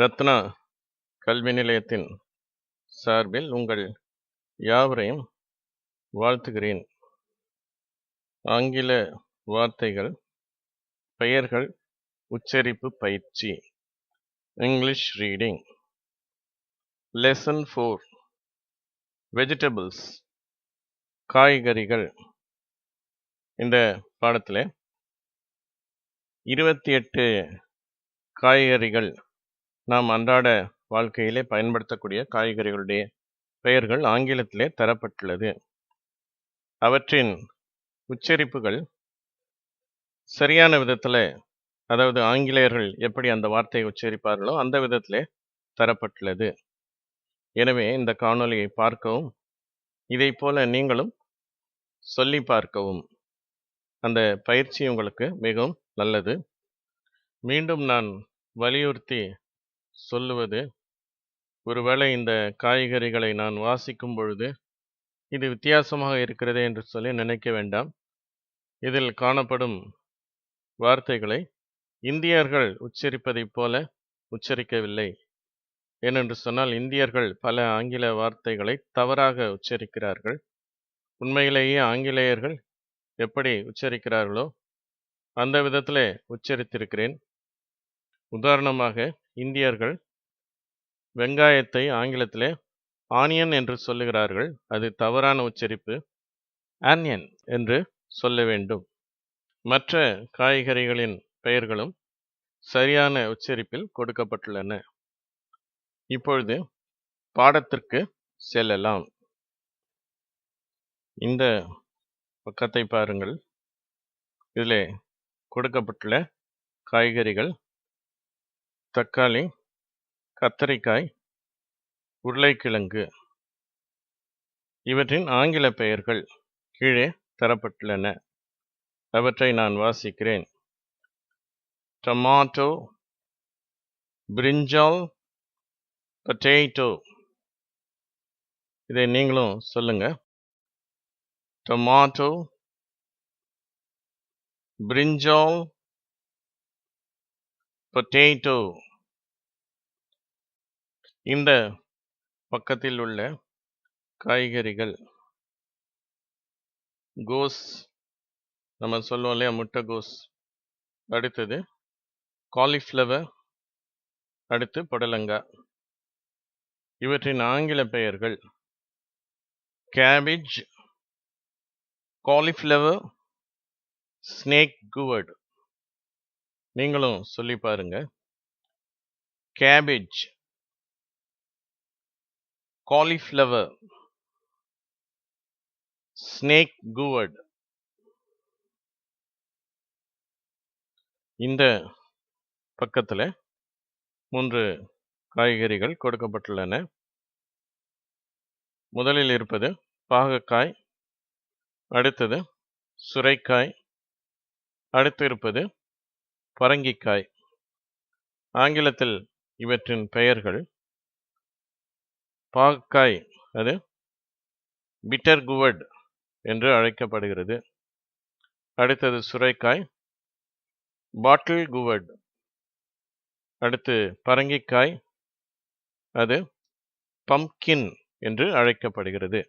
ரத்னா கல்வி நிலையத்தின் சார்பில் உங்கள் யாவரையும் வாழ்த்துகிறேன். ஆங்கில வார்த்தைகள் பெயர்கள் உச்சரிப்பு பயிற்சி English reading lesson for vegetables காய்கறிகள். இந்த பாடத்தில் இருபத்தி எட்டு காய்கறிகள் நாம் அன்றாட வாழ்க்கையிலே பயன்படுத்தக்கூடிய காய்கறிகளுடைய பெயர்கள் ஆங்கிலத்திலே தரப்பட்டுள்ளது. அவற்றின் உச்சரிப்புகள் சரியான விதத்தில் அதாவது ஆங்கிலேயர்கள் எப்படி அந்த வார்த்தையை உச்சரிப்பார்களோ அந்த விதத்திலே தரப்பட்டுள்ளது. எனவே இந்த காணொலியை பார்க்கவும் இதை போல நீங்களும் சொல்லி பார்க்கவும். அந்த பயிற்சி உங்களுக்கு மிகவும் நல்லது. மீண்டும் நான் வலியுறுத்தி சொல்லுவது. ஒருவேளை இந்த காய்கறிகளை நான் வாசிக்கும் பொழுது இது வித்தியாசமாக இருக்கிறதே என்று சொல்லி நினைக்க வேண்டாம். இதில் காணப்படும் வார்த்தைகளை இந்தியர்கள் உச்சரிப்பதைப் போல உச்சரிக்கவில்லை. ஏனென்று சொன்னால் இந்தியர்கள் பல ஆங்கில வார்த்தைகளை தவறாக உச்சரிக்கிறார்கள். உண்மையிலேயே ஆங்கிலேயர்கள் எப்படி உச்சரிக்கிறார்களோ அந்த விதத்தில் உச்சரித்திருக்கிறேன். உதாரணமாக இந்தியர்கள் வெங்காயத்தை ஆங்கிலத்திலே ஆனியன் என்று சொல்லுகிறார்கள். அது தவறான உச்சரிப்பு. ஆனியன் என்று சொல்ல வேண்டும். மற்ற காய்கறிகளின் பெயர்களும் சரியான உச்சரிப்பில் கொடுக்கப்பட்டுள்ளன. இப்பொழுது பாடத்திற்கு செல்லலாம். இந்த பக்கத்தை பாருங்கள். இதில் கொடுக்கப்பட்டுள்ள காய்கறிகள் தக்காளி கத்தரிக்காய் உருளைக்கிழங்கு இவற்றின் ஆங்கில பெயர்கள் கீழே தரப்பட்டுள்ளன. அவற்றை நான் வாசிக்கிறேன். டொமாட்டோ பிரிஞ்சால் பொட்டேட்டோ இதை நீங்களும் சொல்லுங்க. டொமாட்டோ பிரிஞ்சால் பொட்டேட்டோ இந்த பக்கத்தில் உள்ள காய்கறிகள். கோஸ் நம்ம சொல்லுவோம் இல்லையா முட்டைகோஸ் அடுத்தது காலிஃப்ளவர் அடுத்து புடலங்காய். இவற்றின் ஆங்கில பெயர்கள் கேபேஜ் காலிஃப்ளவர் ஸ்னேக் குவர்டு. நீங்களும் சொல்லி பாருங்க. கேபேஜ் காலிஃப்ளவர் ஸ்னேக் குவர்ட் இந்த பக்கத்தில் மூன்று காய்கறிகள் கொடுக்கப்பட்டுள்ளன. முதலில் இருப்பது பாகக்காய் அடுத்தது சுரைக்காய் அடுத்து இருப்பது பரங்கிக்காய். ஆங்கிலத்தில் இவற்றின் பெயர்கள் பாக்காய் அது பிட்டர் குவர்ட் என்று அழைக்கப்படுகிறது. அடுத்தது சுரைக்காய் பாட்டில் குவட் அடுத்து பரங்கிக்காய் அது பம்கின் என்று அழைக்கப்படுகிறது.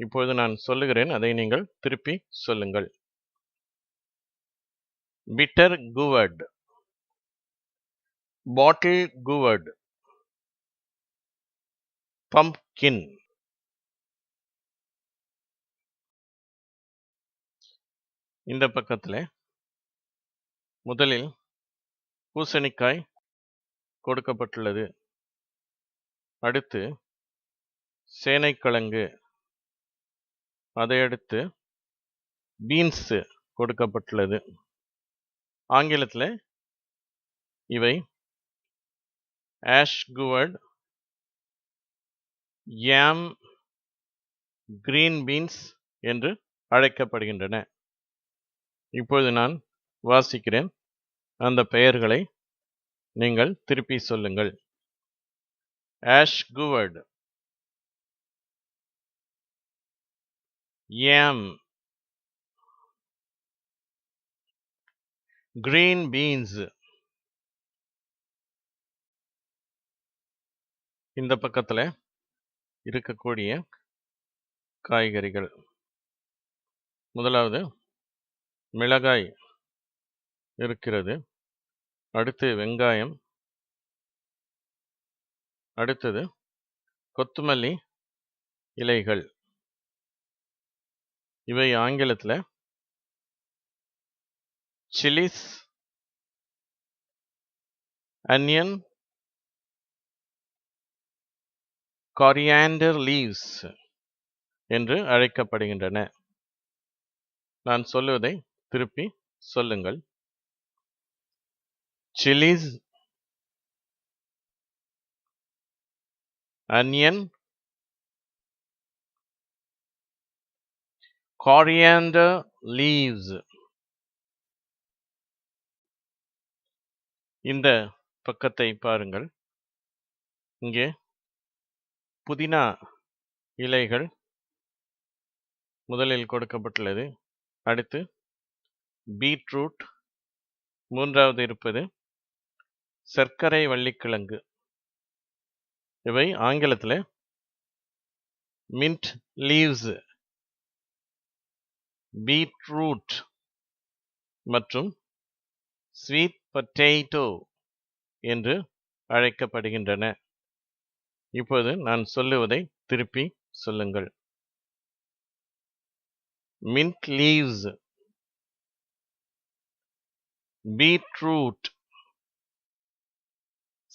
இப்பொழுது நான் சொல்லுகிறேன் அதை நீங்கள் திருப்பி சொல்லுங்கள். Bitter gourd bottle gourd pumpkin. இந்த பக்கத்தில் முதலில் பூசணிக்காய் கொடுக்கப்பட்டுள்ளது. அடுத்து சேனைக்கிழங்கு. அதையடுத்து பீன்ஸு கொடுக்கப்பட்டுள்ளது. ஆங்கிலத்தில் இவை ஆஷ்குவர்ட் யாம் கிரீன் பீன்ஸ் என்று அழைக்கப்படுகின்றன. இப்பொழுது நான் வாசிக்கிறேன் அந்த பெயர்களை நீங்கள் திருப்பி சொல்லுங்கள். ஆஷ் குவர்டு யாம் green beans. இந்த பக்கத்தில் இருக்கக்கூடிய காய்கறிகள். முதலாவது மிளகாய் இருக்கிறது. அடுத்து வெங்காயம். அடுத்தது கொத்துமல்லி இலைகள். இவை ஆங்கிலத்தில் சில்லிஸ் அனியன் காரியாண்டர் லீவ்ஸ் என்று அழைக்கப்படுகின்றன. நான் சொல்லுவதை திருப்பி சொல்லுங்கள். சில்லிஸ் அனியன் காரியாண்டர் லீவ்ஸ் இந்த பக்கத்தை பாருங்கள். இங்கே புதினா இலைகள் முதலில் கொடுக்கப்பட்டுள்ளது. அடுத்து பீட்ரூட் மூன்றாவது இருப்பது சர்க்கரை வள்ளிக்கிழங்கு. இவை ஆங்கிலத்தில் மின்ட் லீவ்ஸ் பீட்ரூட் மற்றும் ஸ்வீட் பொட்டேட்டோ என்று அழைக்கப்படுகின்றன. இப்போது நான் சொல்லுவதை திருப்பி சொல்லுங்கள். Mint leaves beetroot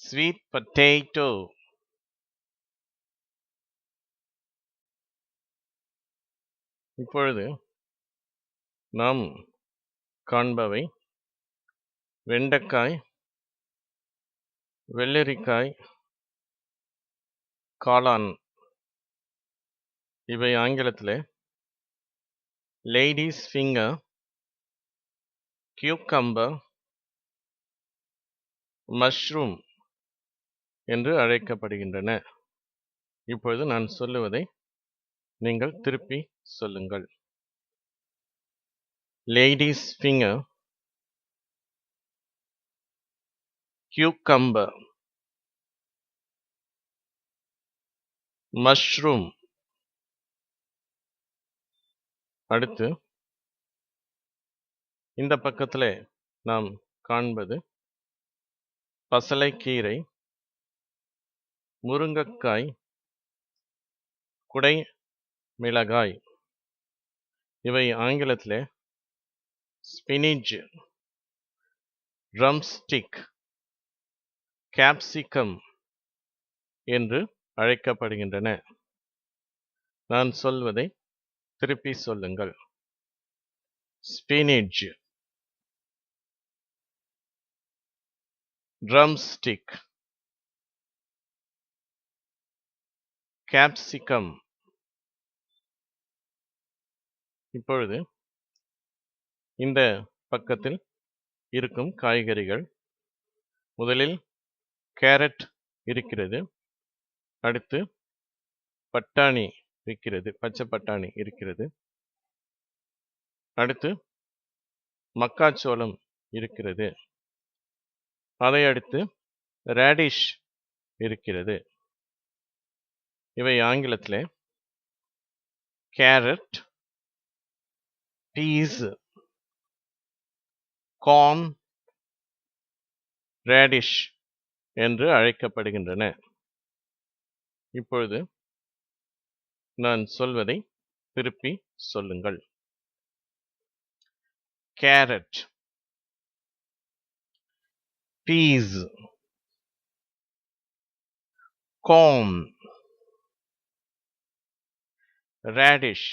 sweet potato இப்பொழுது நாம் காண்பவை வெண்டைக்காய் வெள்ளரிக்காய் காளான். இவை ஆங்கிலத்தில். Ladies finger cucumber. மஷ்ரூம் என்று அழைக்கப்படுகின்றன. இப்பொழுது நான் சொல்லுவதை நீங்கள் திருப்பி சொல்லுங்கள். Ladies finger cucumber. மஷ்ரூம். அடுத்து இந்த பக்கத்தில் நாம் காண்பது பசலைக்கீரை முருங்கைக்காய் குடை மிளகாய். இவை ஆங்கிலத்தில் ஸ்பினிஜ் ட்ரம்ஸ்டிக் கேப்சிகம் என்று அழைக்கப்படுகின்றன. நான் சொல்வதை திருப்பி சொல்லுங்கள். ஸ்பினிச் ட்ரம்ஸ்டிக் கேப்சிகம் இப்பொழுது இந்த பக்கத்தில் இருக்கும் காய்கறிகள். முதலில் கேரட் இருக்கிறது. அடுத்து பட்டாணி இருக்கிறது பச்சை பட்டாணி இருக்கிறது. அடுத்து மக்காச்சோளம் இருக்கிறது. அதை அடுத்து ரேடிஷ் இருக்கிறது. இவை ஆங்கிலத்தில் கேரட் பீஸ் கார்ன் ரேடிஷ் என்று அழைக்கப்படுகின்றன. இப்பொழுது நான் சொல்வதை திருப்பி சொல்லுங்கள். Carrot peas corn. Radish.